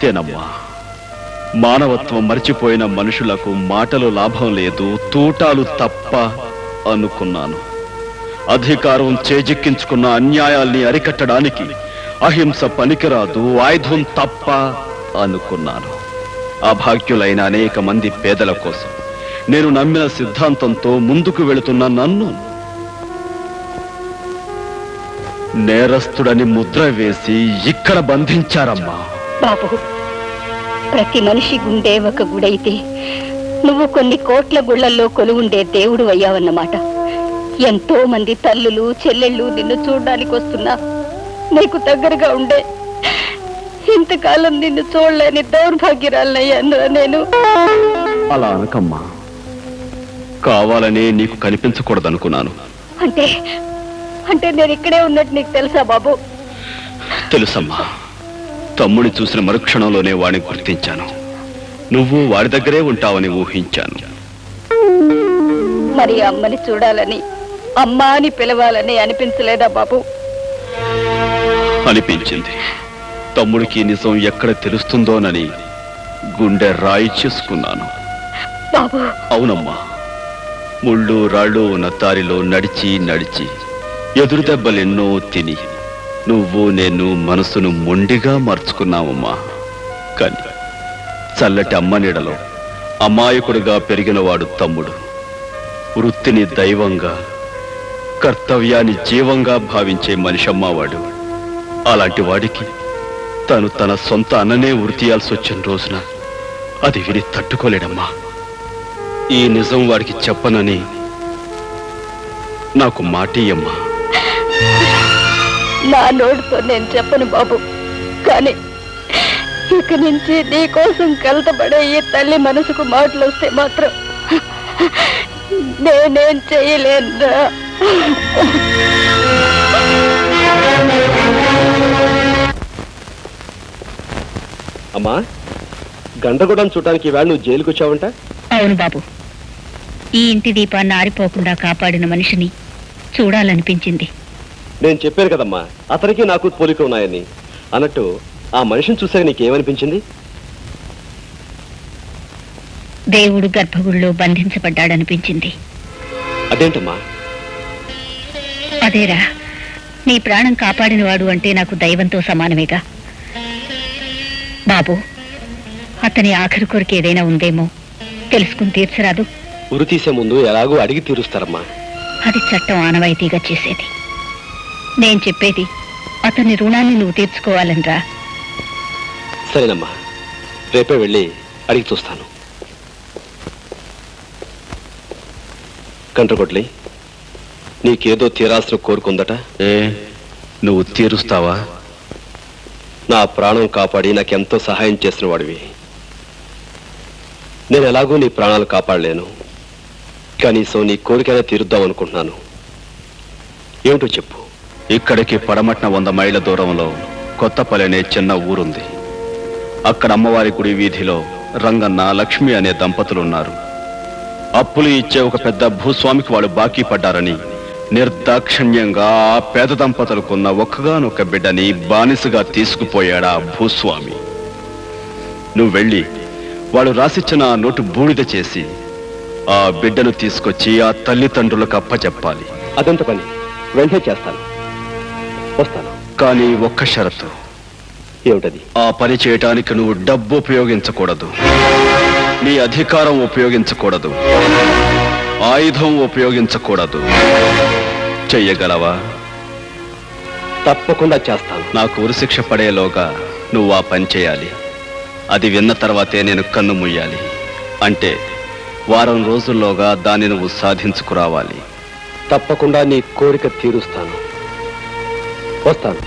అంతేనమ్మా. మానవత్వం మరిచిపోయిన మనుషులకు మాటలు లాభం లేదు తూటాలు తప్ప అనుకున్నాను. అధికారం చేజిక్కించుకున్న అన్యాయాల్ని అరికట్టడానికి అహింస పనికిరాదు ఆయుధం తప్ప అనుకున్నాను. అభాగ్యులైన అనేక మంది పేదల కోసం నేను నమ్మిన సిద్ధాంతంతో ముందుకు వెళుతున్న నన్ను. నేరస్తుడని ముద్ర వేసి ఇక్కడ బంధించారమ్మా. బాబు. ప్రతి మనిషి గుండె ఒక గుడైతే నువ్వు కొన్ని కోట్ల గుళ్ళల్లో కొలువుండే దేవుడు అయ్యావన్నమాట. ఎంతో మంది తల్లులు చెల్లెళ్ళు నిన్ను చూడడానికి వస్తున్నా. నీకు దగ్గరగా ఉండే ఇంతకాలం నిన్ను చూడలేని దౌర్భాగ్యరాలయ్యాను నేను. అలా అనకమ్మా. కావాలనే నీకు కనిపించకూడదనుకున్నాను. అంటే అంటే నేను ఇక్కడే ఉన్నట్టు నీకు తెలుసా బాబు? తెలుసమ్మా. తమ్ముని చూసిన మరుక్షణంలోనే వాడిని గుర్తించాను. నువ్వు వాడి దగ్గరే ఉంటావని ఊహించాను. మరి అమ్మని చూడాలని అమ్మ అని పిలవాలని అనిపించలేదా బాబు? అనిపించింది. తమ్ముడికి నిజం ఎక్కడ తెలుస్తుందోనని గుండె రాయి చేసుకున్నాను. బాబు. అవునమ్మా. ముళ్ళు రాళ్ళు ఉన్న దారిలో నడిచి నడిచి ఎదురు దెబ్బలెన్నో తిని నువ్వు నేను మనసును మొండిగా మార్చుకున్నావమ్మా. కానీ చల్లటి అమ్మ నీడలో అమాయకుడిగా పెరిగినవాడు తమ్ముడు. వృత్తిని దైవంగా కర్తవ్యాన్ని జీవంగా భావించే మనిషమ్మావాడు. అలాంటి వాడికి తను తన సొంత అన్ననే వృత్తియాల్సి వచ్చిన రోజున అది విని తట్టుకోలేడమ్మా. ఈ నిజం వాడికి చెప్పనని నాకు మాటియమ్మా. నా నోటితో నేను చెప్పను బాబు. కానీ ఇక నుంచి నీ కోసం కలతపడే ఈ తల్లి మనసుకు మాటలు వస్తే మాత్రం నేనేం చేయలేనురా. అమ్మా గండగూడెం చూడటానికి ఈవేళ నువ్వు జైలుకి వచ్చావంట అవును బాబు. ఈ ఇంటి దీపాన్ని ఆరిపోకుండా కాపాడిన మనిషిని చూడాలనిపించింది. నేను చెప్పాను కదమ్మా అతనికి నాకు పోలిక ఉన్నాయని. అన్నట్టు ఆ మనిషిని చూసాక నీకేమనిపించింది? దేవుడు గర్భగుడిలో బంధించబడ్డాడనిపించింది. అదేంటమ్మా? అదేరా నీ ప్రాణం కాపాడినవాడు అంటే నాకు దైవంతో సమానమేగా. బాబు అతని ఆఖరి కొరకు ఏదైనా ఉందేమో తెలుసుకుని తీర్చరాదు. ఉరి తీసే ముందు ఎలాగో అడిగి తీరుస్తారమ్మా. అది చట్టం ఆనవాయితీగా చేసేది. నేను చెప్పేది అతని రుణాన్ని నువ్వు తీర్చుకోవాలనరా సరేనమ్మా. రేపే వెళ్ళి అడిగి చూస్తాను. కంట్రకొట్లి నీకేదో తీరాల్సిన కోరుకుందట ఏ నువ్వు తీరుస్తావా? నా ప్రాణం కాపాడి నాకెంతో సహాయం చేసిన వాడివి. నేను ఎలాగో నీ ప్రాణాలు కాపాడలేను. కనీసం నీ కోరికైనా తీరుద్దాం అనుకుంటున్నాను. ఏమిటో చెప్పు. ఇక్కడికి పడమట్న వంద మైళ్ళ దూరంలో కొత్తపల్లి అనే చిన్న ఊరుంది. అక్కడ అమ్మవారి గుడి వీధిలో రంగన్న లక్ష్మి అనే దంపతులు ఉన్నారు అప్పులు ఇచ్చే ఒక పెద్ద భూస్వామికి వాళ్ళు బాకీ పడ్డారని నిర్దాక్షిణ్యంగా ఆ పేద దంపతులకున్న ఒక్కగానొక్క బిడ్డని బానిసగా తీసుకుపోయాడా భూస్వామి. నువ్వు వెళ్ళి వాళ్ళు రాసిచ్చిన నోటు బూడిద చేసి ఆ బిడ్డను తీసుకొచ్చి ఆ తల్లిదండ్రులకు అప్పచెప్పాలి. అదంత పని. వెంటనే చేస్తాను. వస్తాను. కానీ ఒక్క షరతు. ఏమిటది? ఆ పని చేయటానికి నువ్వు డబ్బు ఉపయోగించకూడదు. నీ అధికారం ఉపయోగించకూడదు. ఆయుధం ఉపయోగించకూడదు. చెయ్యగలవా? తప్పకుండా చేస్తాను. నాకు ఉరిశిక్ష పడేలోగా నువ్వు ఆ పని చేయాలి. అది విన్న తర్వాతే నేను కన్ను ముయ్యాలి అంటే వారం రోజుల్లోగా దాన్ని నువ్వు సాధించుకురావాలి. తప్పకుండా నీ కోరిక తీరుస్తాను. వస్తాను